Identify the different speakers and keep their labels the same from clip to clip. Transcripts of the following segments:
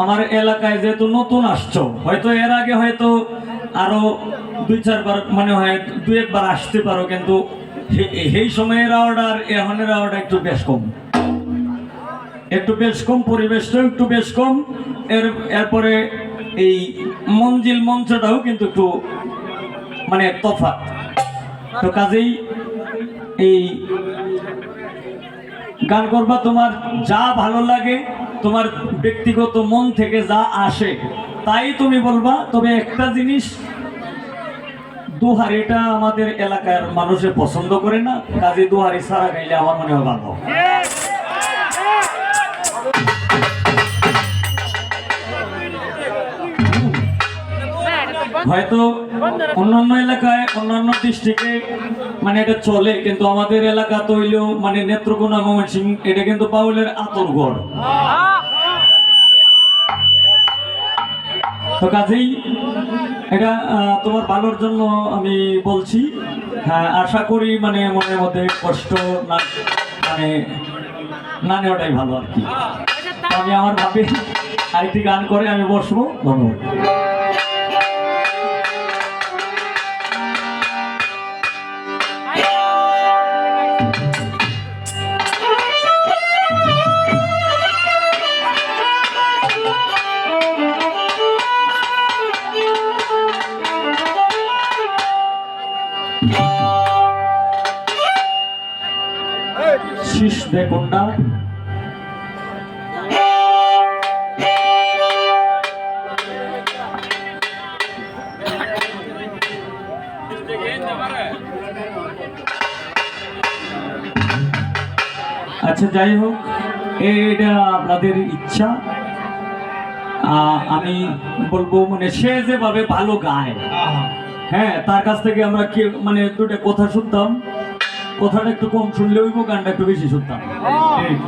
Speaker 1: আমার এলাকায় যেহেতু নতুন আসছো, হয়তো এর আগে হয়তো আরও দুই, চারবার মানে হয় দুই, একবার আসতে পারো, কিন্তু সেই সময়ের অর্ডার এখনের অর্ডার একটু বেশ কম। একটু বেশ কম, পরিবেশটাও একটু বেশ কম। এর, এরপরে এই মঞ্জিল মঞ্চটাও কিন্তু একটু মানে তফাৎ। তো কাজেই এই গান করবা, তোমার যা ভালো লাগে তোমার ব্যক্তিগত মন থেকে যা আসে, তাই তুমি বলবা, তবে একটা জিনিস দুহার, এটা আমাদের এলাকার মানুষে পছন্দ করে না, কাজে দুহারি সারা গাইলে আমার মনে হয় ভালো হয়তো অন্যান্য এলাকায়, অন্যান্য ডিস্ট্রিক্টে মানে এটা চলে, কিন্তু আমাদের এলাকা তো হইলেও মানে নেত্রকোনা ময়মনসিং এটা কিন্তু বাউলের আতরগড় তো কাজেই এটা তোমার ভালোর জন্য আমি বলছি। হ্যাঁ আশা করি মানে মনের মধ্যে কষ্ট না মানে না নেওয়াটাই ভালো আর কি। আমি আমার ভাবি আরেকটি গান করে আমি বসবো। ধন্যবাদ। আচ্ছা যাই হোক এটা আপনাদের ইচ্ছা। আহ, আমি বলব মানে সে যেভাবে ভালো গায়। হ্যাঁ তার কাছ থেকে আমরা কি মানে দুটা কথা শুনতাম। কথাটা একটু কম শুনলে ওই গানটা একটু বেশি শুনতাম।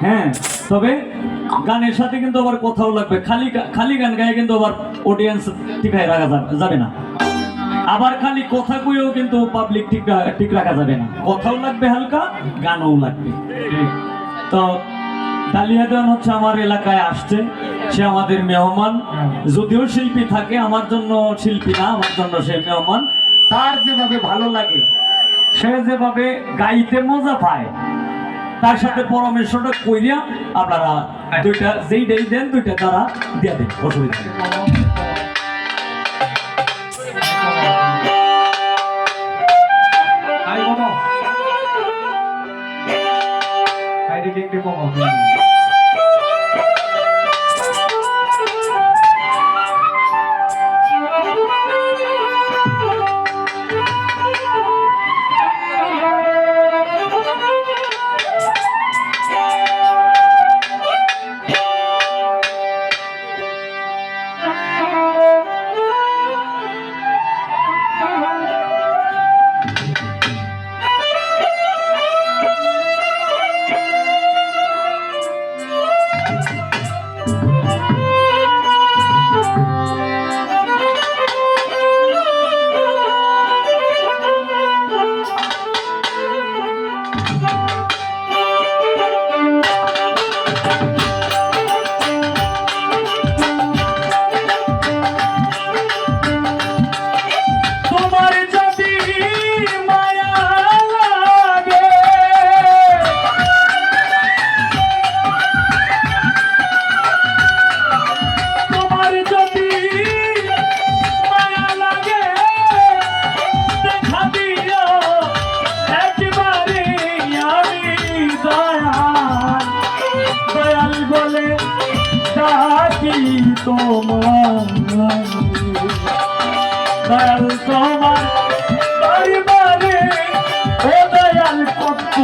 Speaker 1: হ্যাঁ তবে গানের সাথে কিন্তু আবার কথাও লাগবে। খালি খালি গান গায়ে কিন্তু আবার অডিয়েন্স ঠিকায় রাখা যাবে- না। আবার খালি কথা কইও কিন্তু পাবলিক ঠিক ঠিক রাখা যাবে না। কথাও লাগবে হালকা, গানও লাগবে। তো ডালিয়া দেওয়ান হচ্ছে আমার এলাকায় আসছে। সে আমাদের মেহমান। যদিও শিল্পী থাকে, আমার জন্য শিল্পী না, আমার জন্য সে মেহমান। তার যেভাবে ভালো লাগে সে যেভাবে গাইতে মজা পায় তার সাথে পরামর্শটা কইরা আপনারা দুইটা যেই দেই দেন দুইটা তারা দিয়ে দেন অসুবিধা নেই।
Speaker 2: Como. Ay,
Speaker 1: দয়াল তোমার দরবারে ও দয়াল কত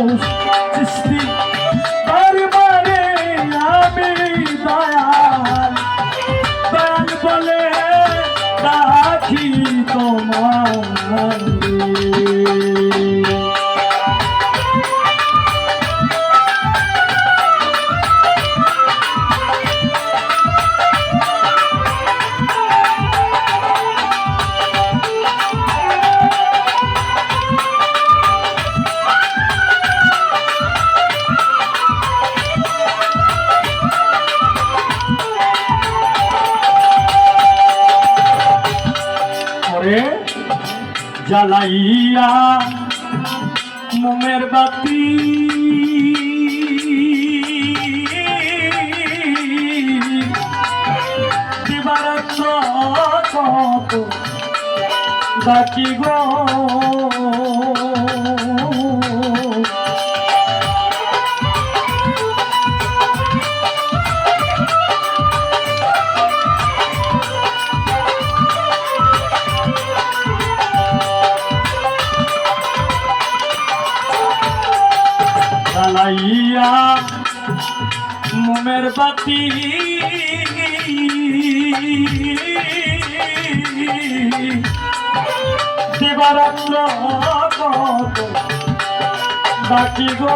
Speaker 1: জ্বালাইয়া মোমের বাতি। বাকি গো। দিবারাত্র ডাকি গো।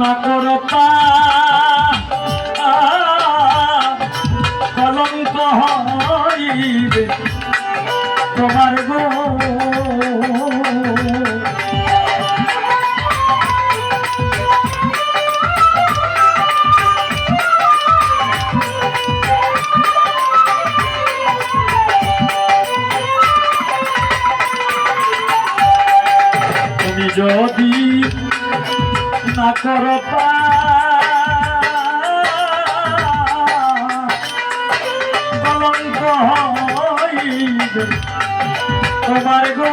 Speaker 1: না করো কলঙ্ক হইবে। তোমার গো যদি না কর কলঙ্ক হইবে তোমার গো।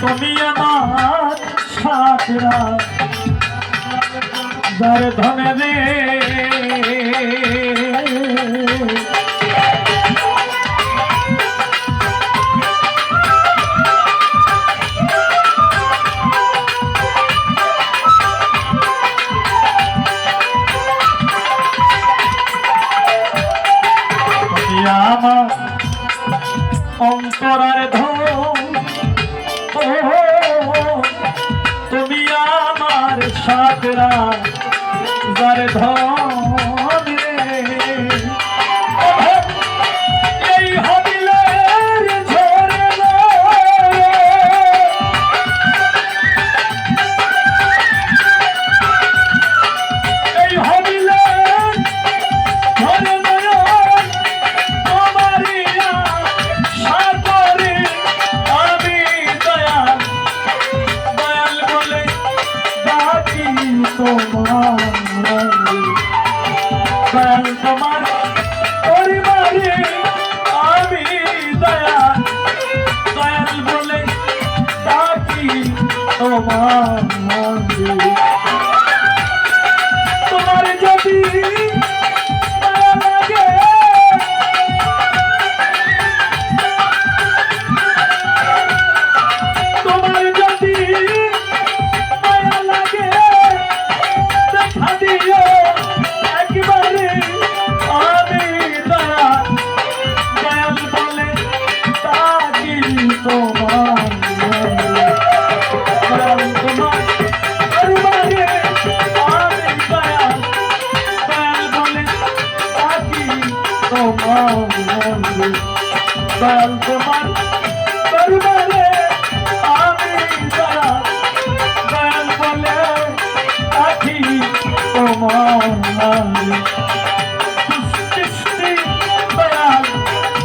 Speaker 1: তুমি আমার সাতরা দর রে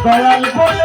Speaker 1: দয়াল বলে